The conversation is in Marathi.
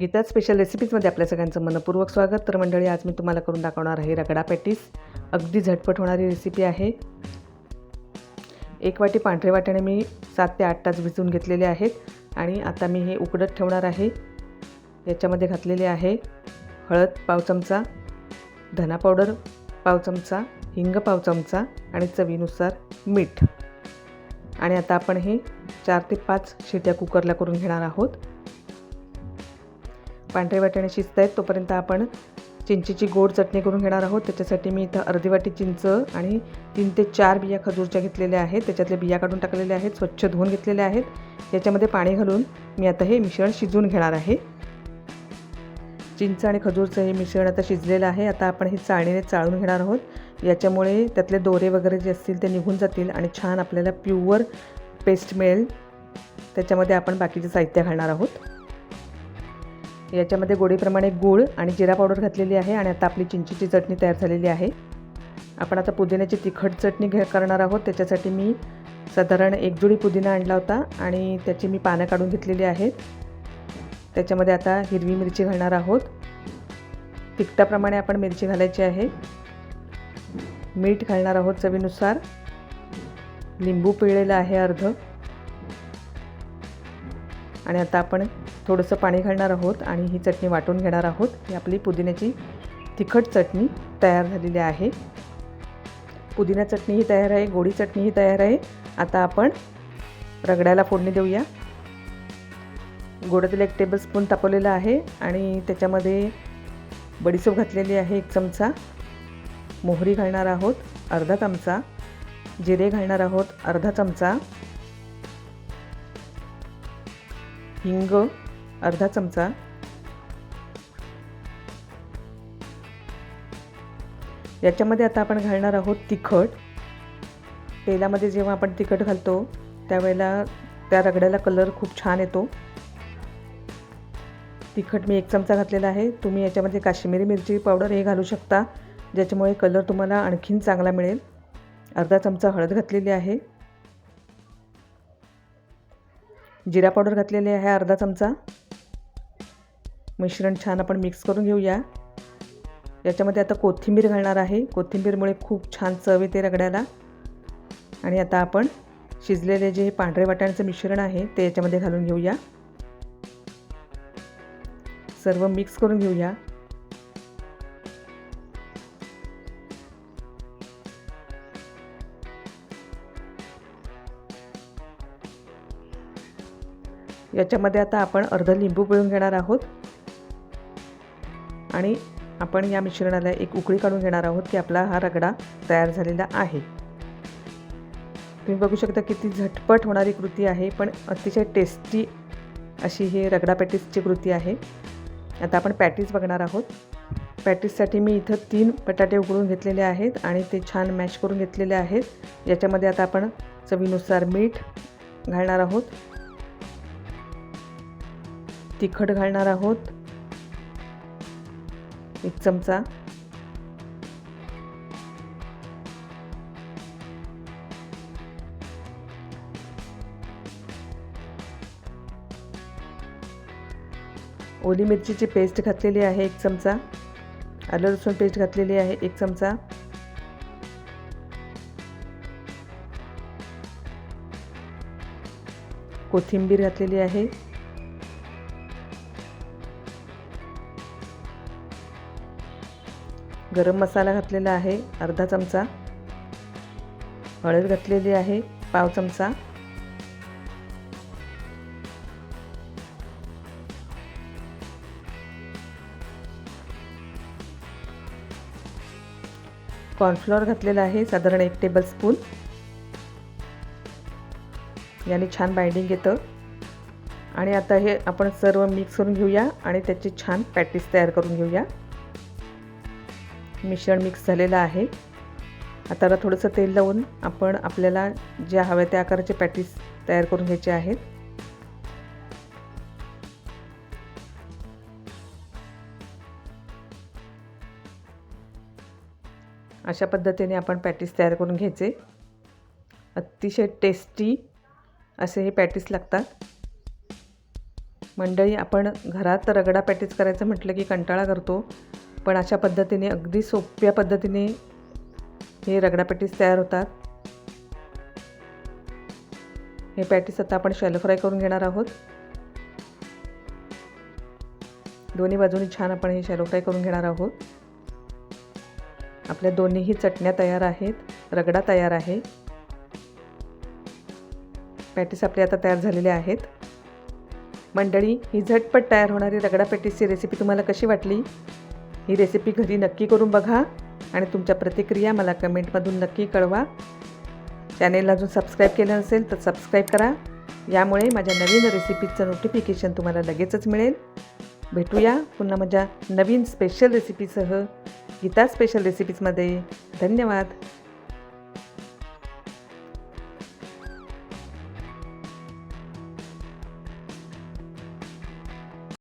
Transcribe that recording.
गीता स्पेशल रेसिपीजमध्ये आपल्या सगळ्यांचं मनपूर्वक स्वागत. तर मंडळी आज मी तुम्हाला करून दाखवणार आहे रगडा पॅटीस. अगदी झटपट होणारी रेसिपी आहे. एक वाटी पांढरे वाटाणे मी सात ते आठ तास भिजवून घेतलेले आहेत. आणि आता मी हे उकडत ठेवणार आहे. याच्यामध्ये घातलेले आहे हळद पाव चमचा धना पावडर पाव चमचा हिंग पाव चमचा आणि चवीनुसार मीठ. आणि आता आपण हे चार ते पाच शिट्या कुकरला करून घेणार आहोत. पांढरे वाटाणे शिजत आहेत तोपर्यंत आपण चिंचेची गोड चटणी करून घेणार आहोत. त्याच्यासाठी मी इथं अर्धी वाटी चिंच आणि तीन ते चार बिया खजूरच्या घेतलेल्या आहेत. त्याच्यातल्या बिया काढून टाकलेल्या आहेत स्वच्छ धुवून घेतलेल्या आहेत. याच्यामध्ये पाणी घालून मी आता हे मिश्रण शिजवून घेणार आहे. चिंच आणि खजूरचं हे मिश्रण आता शिजलेलं आहे. आता आपण हे चाळणीने चाळून घेणार आहोत. याच्यामुळे त्यातले दोरे वगैरे जे असतील ते निघून जातील आणि छान आपल्याला प्युअर पेस्ट मिळेल. त्याच्यामध्ये आपण बाकीचे साहित्य घालणार आहोत. याच्यामध्ये गोडीप्रमाणे गूळ आणि जिरा पावडर घातलेली आहे आणि आता आपली चिंचेची चटणी तयार झालेली आहे. आपण आता पुदिन्याची तिखट चटणी घे करणार आहोत. त्याच्यासाठी मी साधारण एक जुडी पुदिना आणला होता आणि त्याची मी पानं काढून घेतलेली आहेत. त्याच्यामध्ये आता हिरवी मिरची घालणार आहोत. तिखटाप्रमाणे आपण मिरची घालायची आहे. मीठ घालणार आहोत चवीनुसार. लिंबू पिळलेलं आहे अर्ध. आणि आता आपण थोडंसं पाणी घालणार आहोत आणि ही चटणी वाटून घेणार आहोत. ही आपली पुदिन्याची तिखट चटणी तयार झालेली आहे. पुदिना चटणीही तयार आहे गोडी चटणीही तयार आहे. आता आपण रगड्याला फोडणी देऊया. गोडातील एक टेबलस्पून तापवलेला आहे आणि त्याच्यामध्ये बडीसोप घातलेली आहे एक चमचा. मोहरी घालणार आहोत अर्धा चमचा. जिरे घालणार आहोत अर्धा चमचा. हिंग अर्धा चमचा. याच्यामध्ये आता आपण घालणार आहोत तिखट. तेलामध्ये जेव्हा आपण तिखट घालतो त्यावेळेला त्या रगड्याला कलर खूप छान येतो. तिखट मी एक चमचा घातलेला आहे. तुम्ही याच्यामध्ये काश्मीरी मिरची पावडर हे घालू शकता. ज्याच्यामुळे कलर तुम्हाला आणखीन चांगला मिळेल. अर्धा चमचा हळद घातलेली आहे. जिरा पावडर घातलेली आहे अर्धा चमचा. मिश्रण छान आपण मिक्स करून घेऊया. याच्यामध्ये आता कोथिंबीर घालणार आहे. कोथिंबीरमुळे खूप छान चव येते रगड्याला. आणि आता आपण शिजलेले जे पांढरे वाटाण्याचं मिश्रण आहे ते याच्यामध्ये घालून घेऊया. सर्व मिक्स करून घेऊया. याच्यामध्ये आता आपण अर्ध लिंबू पिळून घेणार आहोत. आणि आपण या मिश्रणाला एक उकळी काढून घेणार आहोत की आपला हा रगडा तयार झालेला आहे. तुम्ही बघू शकता किती झटपट होणारी कृती आहे पण अतिशय टेस्टी अशी ही रगडा पॅटीसची कृती आहे. आता आपण पॅटीस बघणार आहोत. पॅटीससाठी मी इथं तीन बटाटे उकळून घेतलेले आहेत आणि ते छान मॅश करून घेतलेले आहेत. याच्यामध्ये आता आपण चवीनुसार मीठ घालणार आहोत. तिखट घालणार आहोत. एक चमचा. ओली मिरचीची पेस्ट घातलेली आहे एक चमचा. आलं लसूण पेस्ट घातलेली आहे एक चमचा. कोथिंबीर घातलेली आहे. गरम मसाला घातलेला आहे अर्धा चमचा. हळद घातलेली आहे पाव चमचा. कॉर्नफ्लॉवर घातलेला आहे साधारण एक टेबलस्पून. याने छान बाइंडिंग येतं. आणि आता हे आपण सर्व मिक्स करून घेऊया आणि त्याची छान पॅटीस तयार करून घेऊया. मिश्रण मिक्स झालेलं आहे. आता थोडंसं तेल लावून आपण आपल्याला ज्या हव्या त्या आकाराचे पॅटीस तयार करून घ्यायचे आहेत. अशा पद्धतीने आपण पॅटीस तयार करून घ्यायचे. अतिशय टेस्टी असे हे पॅटीस लागतात. मंडळी आपण घरात रगडा पॅटीस करायचं म्हटलं की कंटाळा करतो. पण अशा पद्धतीने अगदी सोप्या पद्धतीने हे रगडा पॅटीस तयार होतात. हे पॅटीस आता आपण शॅलो फ्राय करून घेणार आहोत. दोन्ही बाजूनी छान आपण हे शॅलो फ्राय करून घेणार आहोत. आपल्या दोन्हीही चटण्या तयार आहेत रगडा तयार आहे. पॅटीस आपले आता तयार झालेले आहेत. मंडळी ही झटपट तयार होणारी रगडा पॅटीसची रेसिपी तुम्हाला कशी वाटली? ही रेसिपी घरी नक्की करून बघा आणि तुमच्या प्रतिक्रिया मला कमेंटमधून नक्की कळवा. चॅनेलला अजून सबस्क्राईब केलं नसेल तर सबस्क्राईब करा. यामुळे माझ्या नवीन रेसिपीचं नोटिफिकेशन तुम्हाला लगेचच मिळेल. भेटूया पुन्हा माझ्या नवीन स्पेशल रेसिपीसह गीता स्पेशल रेसिपीजमध्ये धन्यवाद.